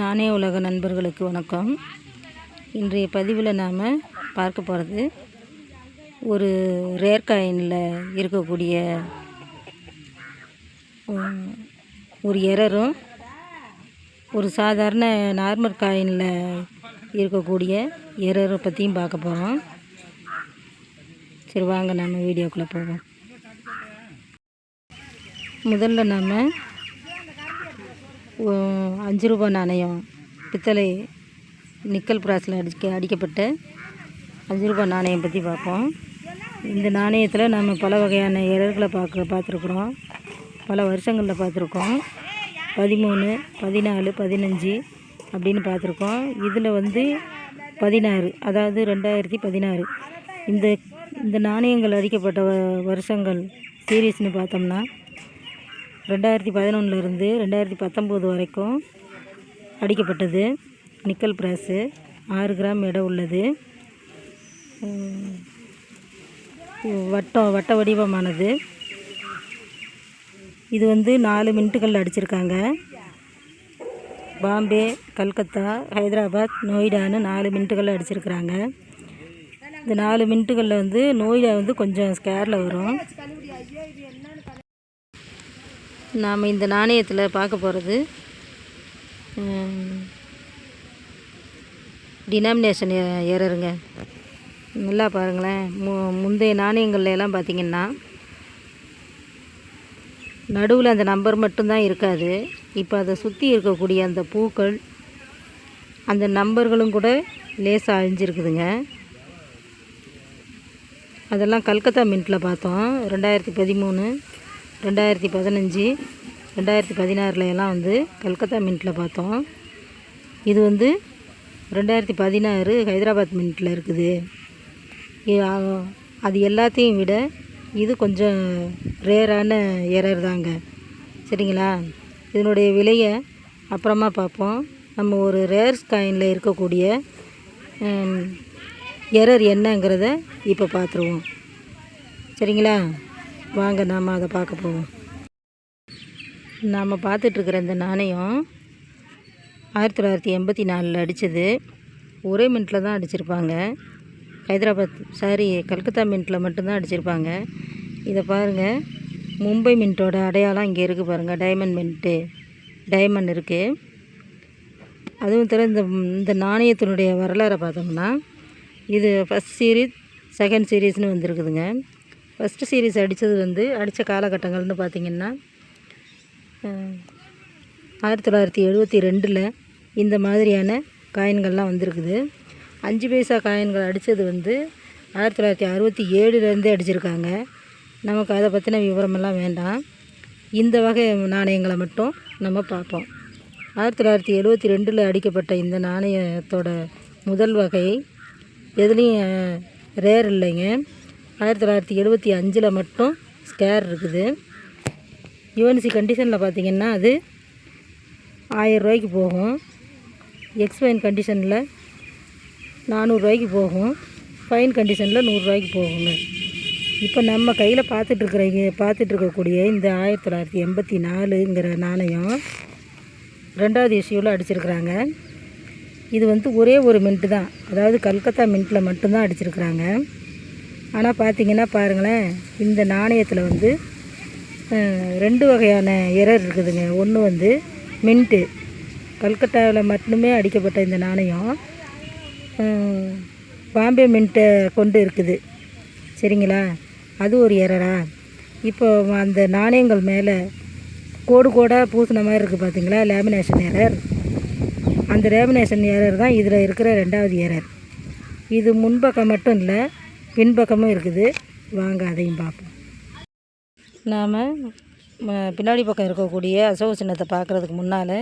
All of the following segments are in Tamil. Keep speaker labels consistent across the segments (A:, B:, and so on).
A: நானே உலக நண்பர்களுக்கு வணக்கம். இன்றைய பதிவில் நாம் பார்க்க போகிறது ஒரு ரேர் காயினில் இருக்கக்கூடிய ஒரு எரரும் ஒரு சாதாரண நார்மல் காயினில் இருக்கக்கூடிய எரரை பற்றியும் பார்க்க போகிறோம் சரி வாங்க நம்ம வீடியோக்குள்ளே போவோம். முதல்ல நாம் அஞ்சு ரூபா நாணயம் பித்தளை நிக்கல் பிராஸில் அடிக்க அடிக்கப்பட்ட அஞ்சு ரூபா நாணயம் பற்றி பார்ப்போம். இந்த நாணயத்தில் நம்ம பல வகையான இறர்களை பார்க்க பார்த்துருக்குறோம். பல வருஷங்களில் பார்த்துருக்கோம். பதிமூணு பதினாலு பதினஞ்சு அப்படின்னு பார்த்துருக்கோம். இதில் வந்து பதினாறு அதாவது ரெண்டாயிரத்தி பதினாறு. இந்த இந்த நாணயங்கள் அடிக்கப்பட்ட வ- வருஷங்கள் சீரீஸ்னு பார்த்தோம்னா ரெண்டாயிரத்தி பதினொன்றுலேருந்து ரெண்டாயிரத்தி பத்தொம்போது வரைக்கும் அடிக்கப்பட்டது. நிக்கல் பிராஸு ஆறு கிராம் எடை உள்ளது. வட்டம் வட்ட வடிவமானது. இது வந்து நாலு மினிட்டுகளில் அடிச்சிருக்காங்க. பாம்பே கல்கத்தா ஹைதராபாத் நொய்டான்னு நாலு மினிட்டுகளில் அடிச்சிருக்கிறாங்க. இந்த நாலு மின்ட்டுகளில் வந்து நோய்டா வந்து கொஞ்சம் ஸ்கேரில் வரும். நாம் இந்த நாணயத்தில் பார்க்க போகிறது டினாமினேஷன் ஏறருங்க. நல்லா பாருங்களேன். மு முந்தைய நாணயங்கள்ல எல்லாம் நடுவில் அந்த நம்பர் மட்டும்தான் இருக்காது. இப்போ அதை சுற்றி இருக்கக்கூடிய அந்த பூக்கள் அந்த நம்பர்களும் கூட லேசாக அழிஞ்சிருக்குதுங்க. அதெல்லாம் கல்கத்தா மின்ட்டில் பார்த்தோம். ரெண்டாயிரத்தி பதிமூணு. ரெண்டாயிரத்தி பதினஞ்சு ரெண்டாயிரத்தி பதினாறுல எல்லாம் வந்து கல்கத்தா மின்ட்டில் பார்த்தோம். இது வந்து ரெண்டாயிரத்தி பதினாறு ஹைதராபாத் மின்ட்டில் இருக்குது. அது எல்லாத்தையும் விட இது கொஞ்சம் ரேரான எரர் தாங்க. சரிங்களா? இதனுடைய விலையை அப்புறமா பார்ப்போம். நம்ம ஒரு ரேர்ஸ் காயினில் இருக்கக்கூடிய எரர் என்னங்கிறத இப்போ பார்த்துருவோம். சரிங்களா? வாங்க நாம் அதை பார்க்க போவோம். நாம் பார்த்துட்ருக்குற இந்த நாணயம் ஆயிரத்தி தொள்ளாயிரத்தி எண்பத்தி நாலில் அடித்தது ஒரே மினிட்டில் தான் அடிச்சிருப்பாங்க. ஹைதராபாத் சாரி கல்கத்தா மின்ட்டில் மட்டும்தான் அடிச்சிருப்பாங்க. இதை பாருங்கள் மும்பை மின்ட்டோட அடையாளம் இங்கே இருக்குது பாருங்கள் டைமண்ட் மின்ட்டு டைமண்ட் இருக்குது அதுவும் தவிர இந்த இந்த நாணயத்தினுடைய வரலாறை பார்த்தோம்னா இது ஃபஸ்ட் சீரீஸ் செகண்ட் சீரீஸ்னு வந்திருக்குதுங்க. ஃபஸ்ட்டு சீரீஸ் அடித்தது வந்து அடித்த காலகட்டங்கள்னு பார்த்திங்கன்னா ஆயிரத்தி தொள்ளாயிரத்தி எழுபத்தி ரெண்டில் இந்த மாதிரியான காயின்கள்லாம் வந்திருக்குது. அஞ்சு பைசா காயின்கள் அடித்தது வந்து ஆயிரத்தி தொள்ளாயிரத்தி அறுபத்தி ஏழுலேருந்தே அடிச்சிருக்காங்க. நமக்கு அதை பற்றின விவரமெல்லாம் வேண்டாம். இந்த வகை நாணயங்களை மட்டும் நம்ம பார்ப்போம். ஆயிரத்தி தொள்ளாயிரத்தி எழுபத்தி ரெண்டில் அடிக்கப்பட்ட இந்த நாணயத்தோட முதல் வகை எதுலேயும் ரேர் இல்லைங்க. ஆயிரத்தி தொள்ளாயிரத்தி எழுபத்தி அஞ்சில் மட்டும் ஸ்கேர் இருக்குது. யூஎன்சி கண்டிஷனில் பார்த்தீங்கன்னா அது ஆயிரரூவாய்க்கு போகும். எக்ஸ்பைன் கண்டிஷனில் நானூறுரூவாய்க்கு போகும். ஃபைன் கண்டிஷனில் நூறுரூவாய்க்கு போகுங்க. இப்போ நம்ம கையில் பார்த்துட்ருக்குற பார்த்துட்ருக்கக்கூடிய இந்த ஆயிரத்தி தொள்ளாயிரத்தி எண்பத்தி நாலுங்கிற நாணயம் ரெண்டாவது இஷ்யூவில் அடிச்சிருக்கிறாங்க. இது வந்து ஒரே ஒரு மின்ட்டு தான். அதாவது கல்கத்தா மின்ட்டில் மட்டும்தான் அடிச்சிருக்கிறாங்க. ஆனால் பார்த்தீங்கன்னா பாருங்களேன் இந்த நாணயத்தில் வந்து ரெண்டு வகையான எரர் இருக்குதுங்க. ஒன்று வந்து மின்ட்டு. கல்கட்டாவில் மட்டுமே அடிக்கப்பட்ட இந்த நாணயம். பாம்பே மின்ட்டை கொண்டு இருக்குது. சரிங்களா? அது ஒரு எரரா? இப்போ அந்த நாணயங்கள் மேலே கோடு கோடாக பூசின மாதிரி இருக்குது பார்த்தீங்களா லேமினேஷன் எரர். அந்த லேமினேஷன் எரர் தான் இதில் இருக்கிற ரெண்டாவது எரர். இது முன்பக்கம் மட்டும் இல்லை பின்பக்கமும் இருக்குது. வாங்க அதையும் பார்ப்போம். நாம் பின்னாடி பக்கம் இருக்கக்கூடிய அசோக சின்னத்தை பார்க்குறதுக்கு முன்னால்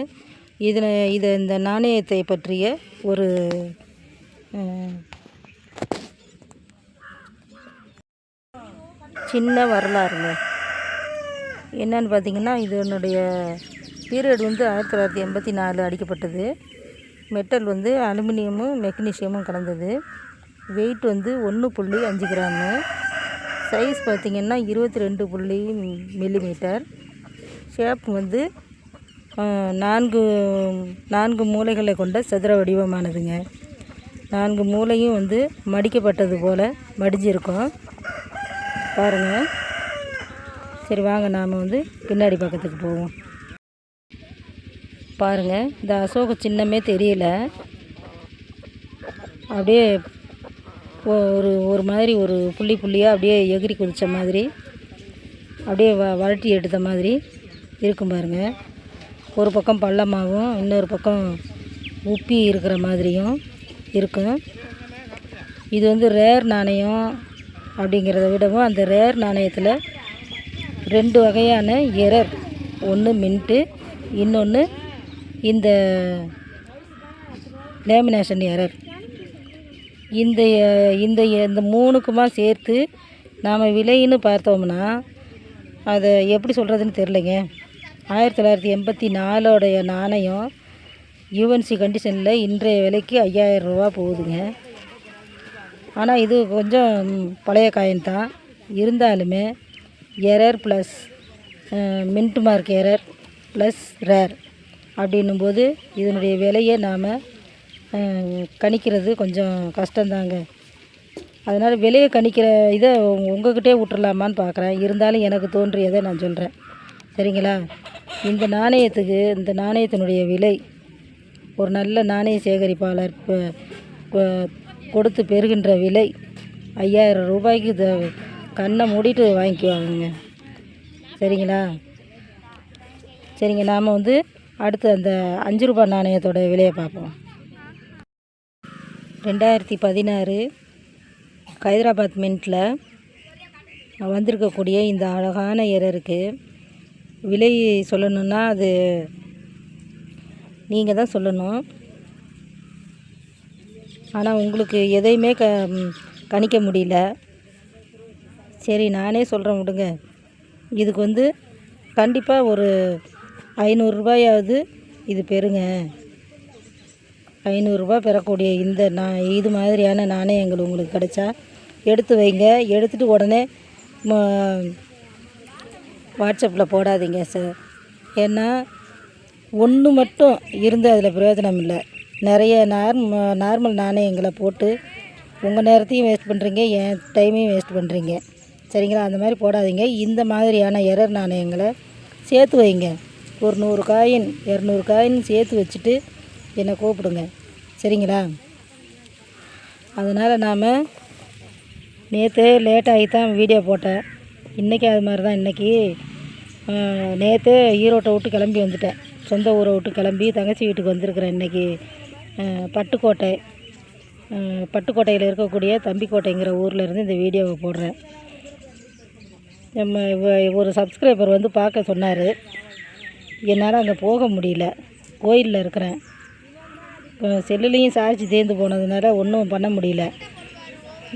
A: இதில் இது இந்த நாணயத்தை பற்றிய ஒரு சின்ன வரலாறுங்க. என்னன்னு பார்த்தீங்கன்னா இதனுடைய பீரியட் வந்து ஆயிரத்தி தொள்ளாயிரத்தி எண்பத்தி நாலு அடிக்கப்பட்டது. மெட்டல் வந்து அலுமினியமும் மெக்னீஷியமும் கலந்தது. வெயிட் வந்து ஒன்று புள்ளி அஞ்சு கிராமு. சைஸ் பார்த்திங்கன்னா இருபத்தி ரெண்டு புள்ளி மில்லிமீட்டர். ஷேப் வந்து நான்கு நான்கு மூலைகளை கொண்ட சதுர வடிவமானதுங்க. நான்கு மூலையும் வந்து மடிக்கப்பட்டது போல் மடிஞ்சிருக்கும். பாருங்கள் சரி வாங்க நாம் வந்து பின்னாடி பக்கத்துக்கு போவோம். பாருங்கள் இந்த அசோக சின்னமே தெரியல. அப்படியே ஒரு ஒரு மாதிரி ஒரு புள்ளி புள்ளியாக அப்படியே எகிரி குதித்த மாதிரி அப்படியே வ வளட்டி எடுத்த மாதிரி இருக்கும் பாருங்கள் ஒரு பக்கம் பள்ளமாகவும் இன்னொரு பக்கம் உப்பி இருக்கிற மாதிரியும் இருக்கும். இது வந்து ரேர் நாணயம் அப்படிங்கிறத விடவும் அந்த ரேர் நாணயத்தில் ரெண்டு வகையான எரர். ஒன்று மின்ட்டு இன்னொன்று இந்த லேமினேஷன் எரர். இந்த இந்த இந்த மூணுக்குமா சேர்த்து நாம் விலைன்னு பார்த்தோம்னா அதை எப்படி சொல்கிறதுன்னு தெரிலங்க ஆயிரத்தி தொள்ளாயிரத்தி எண்பத்தி நாலோடைய நாணயம் யூஎன்சி கண்டிஷனில் இன்றைய விலைக்கு ஐயாயிரம் ரூபா போகுதுங்க. ஆனால் இது கொஞ்சம் பழைய காயின் தான். இருந்தாலுமே error plus mint mark error plus rare அப்படின்னும்போது இதனுடைய விலையை நாம் கணிக்கிறது கொஞ்சம் கஷ்டந்தாங்க அதனால் விலையை கணிக்கிற இதை உங்ககிட்டே விட்டுறலாமான்னு பார்க்குறேன். இருந்தாலும் எனக்கு தோன்றியதை நான் சொல்கிறேன் சரிங்களா? இந்த நாணயத்துக்கு இந்த நாணயத்தினுடைய விலை ஒரு நல்ல நாணய சேகரிப்பாளர் கொடுத்து பெறுகின்ற விலை ஐயாயிரம் ரூபாய்க்கு இதை கண்ணை மூடிட்டு வாங்கிக்குவாங்க சரிங்களா? சரிங்க நாம் வந்து அடுத்து அந்த அஞ்சு ரூபாய் நாணயத்தோட விலையை பார்ப்போம். ரெண்டாயிரத்தி பதினாறு ஹைதராபாத் மின்ட்டில் வந்திருக்கக்கூடிய இந்த அழகான எரருக்கு விலை சொல்லணுன்னா அது நீங்கள் தான் சொல்லணும். ஆனால் உங்களுக்கு எதையுமே க கணிக்க முடியல. சரி நானே சொல்கிறேன் விடுங்க. இதுக்கு வந்து கண்டிப்பாக ஒரு ஐநூறுரூபாயாவது இது பெறுங்க. ஐநூறுரூபா பெறக்கூடிய இந்த நான் இது மாதிரியான நாணயங்கள் உங்களுக்கு கிடைச்சா எடுத்து வைங்க. எடுத்துகிட்டு உடனே வாட்ஸ்அப்பில் போடாதீங்க சார் ஏன்னா ஒன்று மட்டும் இருந்து அதில் பிரயோஜனம் இல்லை. நிறைய நார்ம நார்மல் நாணயங்களை போட்டு உங்கள் நேரத்தையும் வேஸ்ட் பண்ணுறீங்க என் டைமையும் வேஸ்ட் பண்ணுறீங்க சரிங்களா? அந்த மாதிரி போடாதீங்க. இந்த மாதிரியான எரர் நாணயங்களை சேர்த்து வைங்க. ஒரு நூறு காயின் இரநூறு காயின் சேர்த்து வச்சுட்டு என்னை கூப்பிடுங்க. சரிங்களா? அதனால் நாம் நேற்று லேட்டாகி தான் வீடியோ போட்டேன். இன்றைக்கி அது மாதிரி தான் இன்றைக்கி நேற்று ஈரோட்டை விட்டு கிளம்பி வந்துட்டேன். சொந்த ஊரை விட்டு கிளம்பி தங்கச்சி வீட்டுக்கு வந்திருக்கிறேன் இன்றைக்கி பட்டுக்கோட்டை. பட்டுக்கோட்டையில் இருக்கக்கூடிய தம்பிக்கோட்டைங்கிற ஊரில் இருந்து இந்த வீடியோவை போடுறேன். நம்ம ஒரு சப்ஸ்கிரைபர் வந்து பார்க்க சொன்னார். என்னால் அங்கே போக முடியல. கோயிலில் இருக்கிறேன். இப்போ செல்லுலேயும் சார்ஜ் தேர்ந்து போனதுனால ஒன்றும் பண்ண முடியல.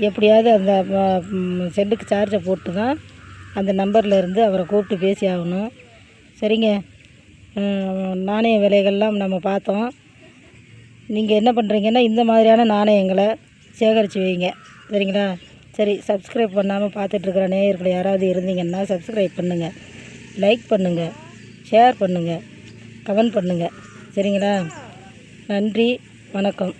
A: எப்படியாவது அந்த செல்லுக்கு சார்ஜை போட்டு தான் அந்த நம்பரில் இருந்து அவரை கூப்பிட்டு பேசி ஆகணும். சரிங்க. நாணய விலைகள்லாம் நம்ம பார்த்தோம். நீங்கள் என்ன பண்ணுறீங்கன்னா இந்த மாதிரியான நாணயங்களை சேகரித்து வைங்க. சரிங்களா? சரி சப்ஸ்கிரைப் பண்ணாமல் பார்த்துட்ருக்குற நேயர்கள் யாராவது இருந்தீங்கன்னா சப்ஸ்கிரைப் பண்ணுங்கள் லைக் பண்ணுங்கள் ஷேர் பண்ணுங்கள் கமெண்ட் பண்ணுங்கள் சரிங்களா? நன்றி வணக்கம்.